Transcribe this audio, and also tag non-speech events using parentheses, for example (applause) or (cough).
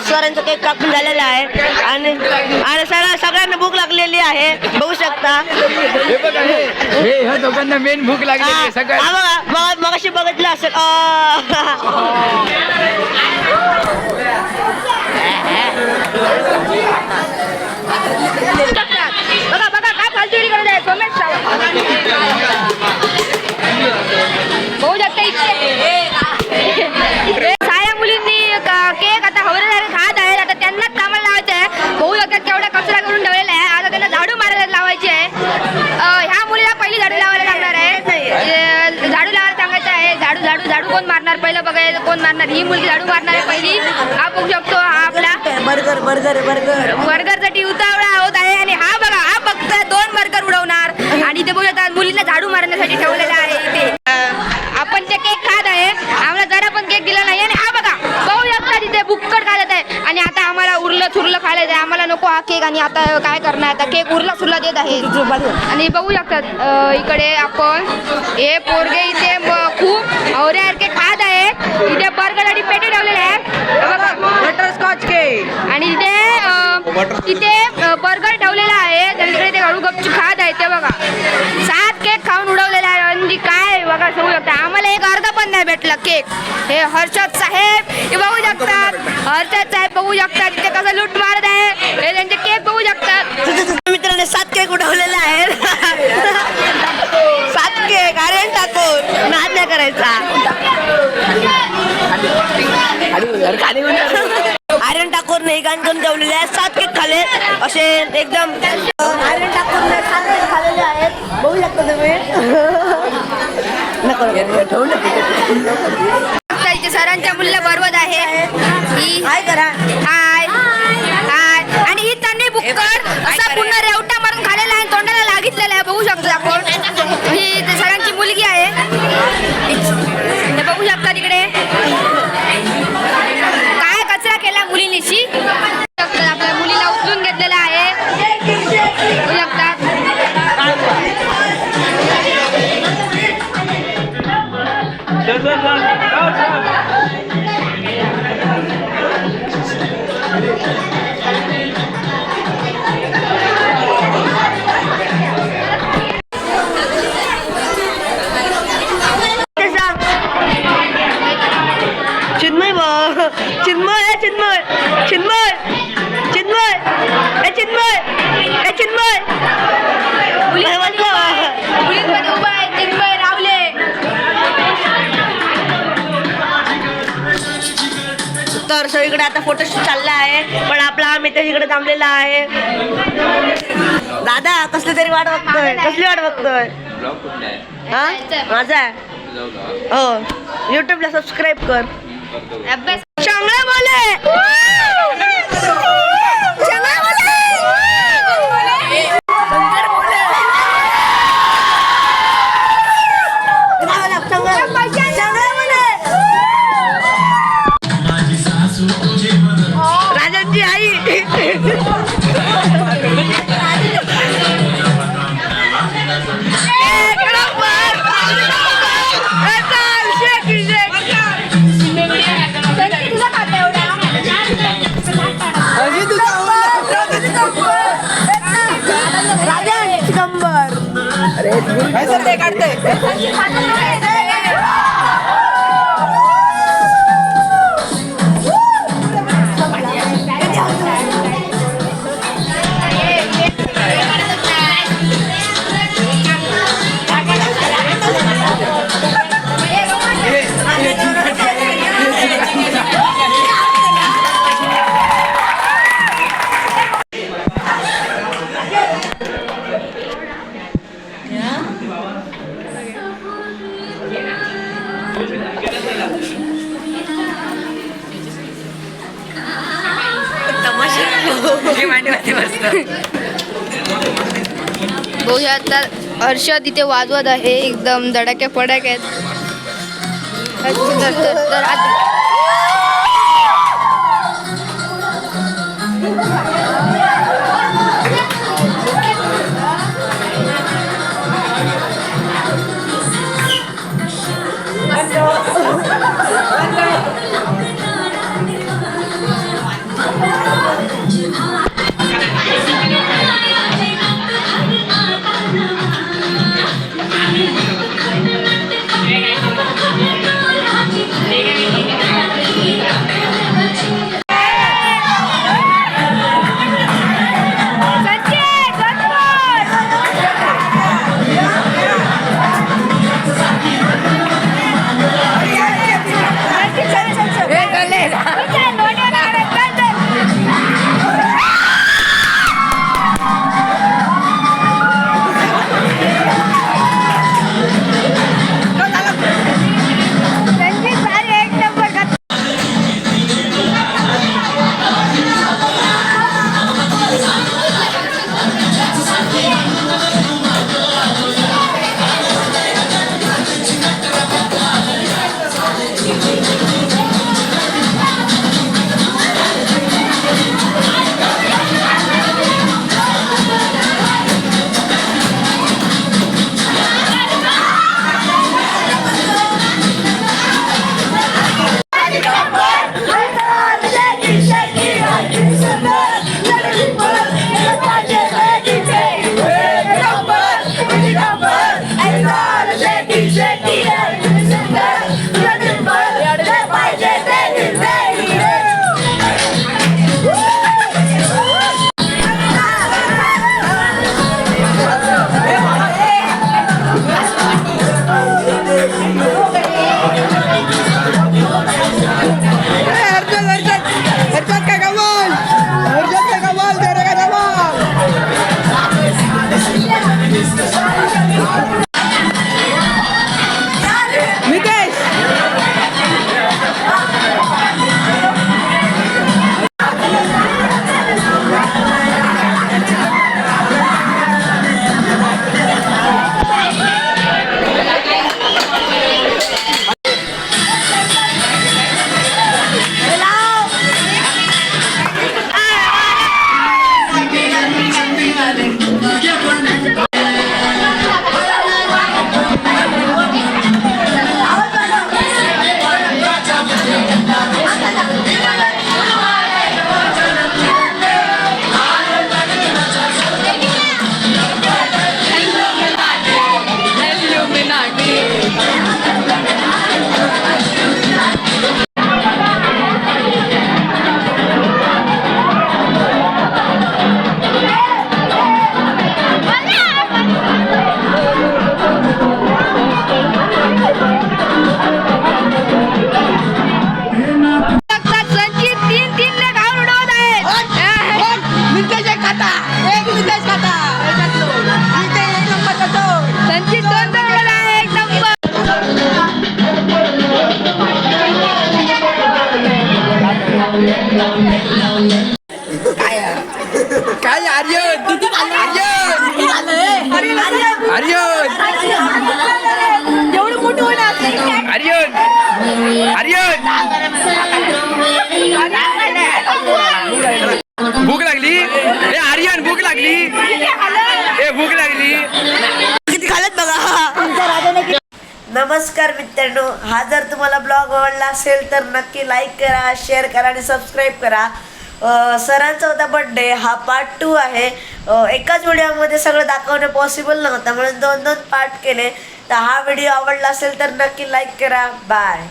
सरांचा केक कापून झालेला आहे. आणि आणि सगळ्या सगळ्यांना भूक लागलेली आहे. बघू शकता. हे बघा हे. हे ह्या दोघांना मेन भूक लागली हा. बघा. मग मगाशी बघितलं असेल. आ. बघा बघा काय करत आहे सोमेश झाडू झाडू कोण मारणार पहिलं बघायचं कोण मारणार? ही मुलगी झाडू मारणार आहे पहिली. हा बघू शकतो हा आपला बर्गर बर्गर बर्गर. बर्गरसाठी उतावळा होत आहे आणि हा बघा हा फक्त दोन बर्गर उडवणार. आणि ते बघा मुलींना झाडू मारण्यासाठी ठेवलेला आहे इथे. आपण ते केक खात आहे. आम्हाला जरा पण केक दिला नाही आणि हा बघा बघू शकता तिथे बुक्कड खात आहे. आणि आता आम्हाला उरलं सुरलं खायला आहे. आम्हाला नको हा केक आणि आता काय करणार? आता केक उरला सुरला देत आहे. आणि बघू शकतात इकडे आपण हे पोरगे इथे म- खूप औऱ्यासारखे खात आहेत इथे बर्गर आणि पेटे ठेवलेले आहेत. हे बघा. बटरस्कॉच केक आणि तिथे अ, तिथे अ, बर्गर ठेवलेला आहे. आणि तिकडे ते हळू गपचूप खात आहे ते बघा. सात केक खाऊन उडवलेला आहे. आणि काय बघा सांगू शकता. आम्हाला एक अर्धा पण नाही भेटला केक हे हर्षद साहेब हे बघू शकतात. हर्षद साहेब बघू शकतात. तिथे कसं लूट मारत आहे. हे त्यांचे केक बघू शकतात. मित्राने सात केक उडवलेले आहेत सात केक अरे टाकून नाद नाही करायचा आर्यन ठाकूरने एक करून ठेवलेले आहेत सात केक खाले. असे एकदम आर्यन ठाकूरने सात केक खाल्लेले आहेत. बघू शकता तुम्ही. सरांच्या मुलीला बरवत आहे. काय करा. हाय. हाय. आणि ही तन्वी बुक्कड असा पूर्ण रेवटा मारून खालेला आहे तोंडाला लागितलेला आहे. बघू शकतो आपण. ही ते सरांची मुलगी आहे. हे बघू शकता तिकडे काय कचरा केला मुलीनिशी. आपल्या मुलीला उचलून घेतलेलं आहे. बघू शकतात. तर सगळीकडे आता फोटोशूट चालला आहे पण आपला हा मित्र इकडे थांबलेला आहे. दादा कसली तरी वाट बघतोय. कसली वाट बघतोय? हा? माझा? आहे हो युट्यूबला सबस्क्राईब कर. चांगलं बोले अरे काढतंय. (laughs) बघू शकता हर्षद इथे वाजवत आहे एकदम धडाक्या फडाक्या आहेत तर- तर- तर भूक लागली? ए आर्यन भूक लागली? ए भूक लागली. किती खालत बघा. नमस्कार मित्रांनो. हा जर तुम्हाला ब्लॉग आवडला असेल तर नक्की लाईक करा शेअर करा आणि सबस्क्राईब करा. सरांचा होता बड्डे हा पार्ट टू आहे. एकाच व्हिडिओमध्ये सगळं दाखवणं पॉसिबल नव्हतं म्हणून दोन दोन पार्ट केले. तर हा व्हिडिओ आवडला असेल तर नक्की लाईक करा. बाय